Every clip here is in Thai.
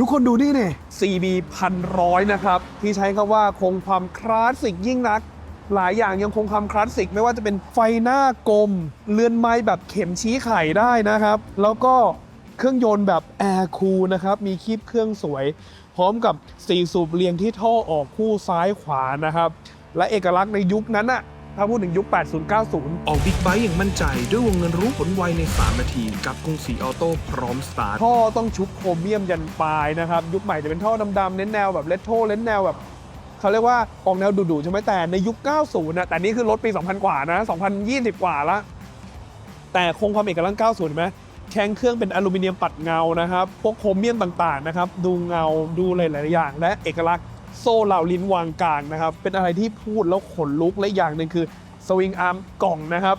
ทุกคนดูนี่เนี่ย CB พันร้อยนะครับ ที่ใช้คำว่าคงความคลาสสิกยิ่งนัก หลายอย่างยังคงความคลาสสิก ไม่ว่าจะเป็นไฟหน้ากลมเรือนไม้แบบเข็มชี้ไข่ได้นะครับ แล้วก็เครื่องยนต์แบบแอร์คูลนะครับ มีคลิปเครื่องสวย พร้อมกับ4สูบเรียงที่ท่อออกคู่ซ้ายขวานะครับ และเอกลักษณ์ในยุคนั้นอะ ถ้าพูดถึงยุค 80-90 ออกบิ๊กไบค์อย่างมั่นใจด้วยวงเงินรู้ผลไวใน 3 นาที กับกรุงศรีออโต้พร้อมสตาร์ทท่อต้องชุบโครเมียมยันปลายนะครับ ยุคใหม่จะเป็นท่อดำๆเน้นแนวแบบเลตโทเน้นแนวแบบเขาเรียกว่าออกแนวดุๆใช่ไหมแต่ในยุค 90นะแต่นี่คือรถปี 2000 กว่านะ 2020 กว่าละแต่คงความเอกลักษณ์ 90เห็นไหมแข้งเครื่องเป็นอลูมิเนียมปัดเงานะครับพวกโครเมียมต่างๆนะครับดูเงาดูหลายๆอย่าง และเอกลักษณ์ โซ่เหล่าลิ้นวางกลางนะครับ เป็นอะไรที่พูดแล้วขนลุกและอย่างหนึ่งคือสวิงอาร์มกล่องนะครับ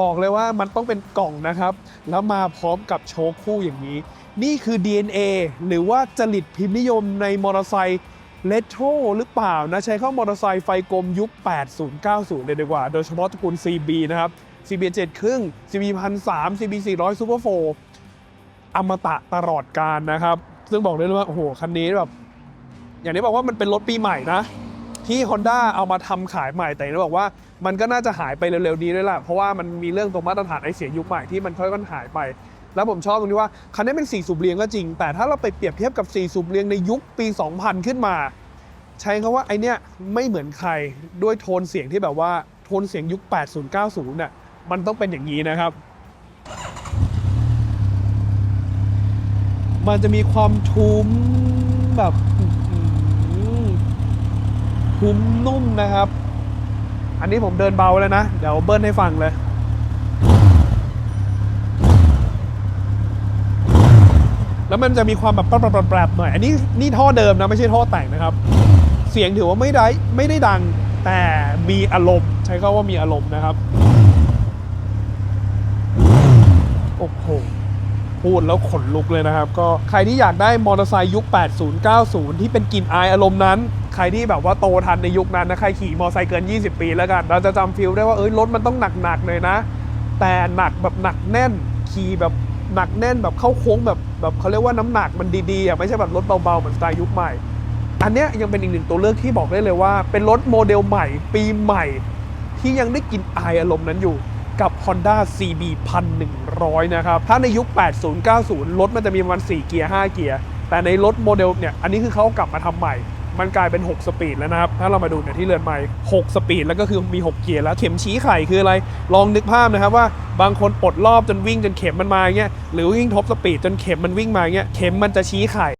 บอกเลยว่ามันต้องเป็นกล่องนะครับ แล้วมาพร้อมกับโชคคู่อย่างนี้ นี่คือ DNA หรือว่าจริตพิมพ์นิยมในมอเตอร์ไซค์เลโทรหรือเปล่านะใช้เข้ามอเตอร์ไซค์ไฟกลมยุค 80 90 เลยดีกว่า โดยเฉพาะตระกูล CB นะครับ CB 7ครึ่ง CB 1003 CB 400 Super 4อมตะตลอดการนะครับ ซึ่งบอกได้เลยว่า โอ้โห คันนี้แบบ อย่างที่บอกว่ามันเป็นรถปีใหม่นะที่ Honda เอามาทำขายใหม่แต่อย่างที่บอกว่ามันก็น่าจะหายไปเร็วๆนี้ด้วยแหละเพราะว่ามันมีเรื่องตรงมาตรฐานไอเสียยุคใหม่ที่มันค่อยๆหายไป แล้วผมชอบตรงที่ว่าคันนี้เป็น4สูบเรียงก็จริง แต่ถ้าเราไปเปรียบเทียบกับ4สูบเรียงในยุคปี 2000 ขึ้นมา ใช้คำว่าไอเนี้ยไม่เหมือนใครด้วยโทนเสียงที่แบบว่าโทนเสียงยุค 80 90เนี่ยมันต้องเป็นอย่างนี้นะครับมันจะมีความทุ้มแบบ ทุ้มนุ่มนะครับ อันนี้ผมเดินเบาเลยนะ เดี๋ยวเบิ้ลให้ฟังเลยแล้วมันจะมีความแบบแปรบๆหน่อย อันนี้นี่ท่อเดิมนะไม่ใช่ท่อแต่งนะครับ เสียงถือว่าไม่ได้ไม่ได้ดัง แต่มีอารมณ์ ใช้คำว่ามีอารมณ์นะครับ โอ้โห พูดแล้วขนลุกเลยนะครับ ก็ใครที่อยากได้มอเตอร์ไซค์ยุค 80 90 ที่เป็นกลิ่นอายอารมณ์นั้น ใครที่แบบว่าโตทันในยุคนั้นนะ ใครขี่มอเตอร์ไซค์เกิน 20 ปีแล้วกัน เราจะจำฟิลได้ว่าเอ้ยรถมันต้องหนักๆหน่อยนะ แต่หนักแบบหนักแน่นขี่แบบหนักแน่นแบบเข้าโค้งแบบแบบเขาเรียกว่าน้ำหนักมันดีๆอะไม่ใช่แบบรถเบาๆเหมือนสไตล์ยุคใหม่ อันเนี้ยยังเป็นอีกหนึ่งตัวเลือกที่บอกได้เลยว่า เป็นรถโมเดลใหม่ ปีใหม่ ที่ยังได้กลินอายอารมณ์นั้นอยู่กับ Honda CB 100 นะครับ ถ้าในยุค 80 90 รถมันจะมีประมาณ 4 เกียร์ 5 เกียร์ แต่ในรถโมเดลเนี่ย อันนี้คือเขากลับมาทำใหม่ มันกลายเป็น 6 สปีดแล้วนะครับ ถ้าเรามาดูเนี่ยที่เรือนใหม่ 6 สปีดแล้วก็คือมี 6 เกียร์แล้ว เข็มชี้ไข่คืออะไร ลองนึกภาพนะครับว่าบางคนปลดรอบจนวิ่งจนเข็มมันมาอย่างเงี้ย หรือวิ่งทบสปีดจนเข็มมันวิ่งมาอย่างเงี้ย เข็มมันจะชี้ไข่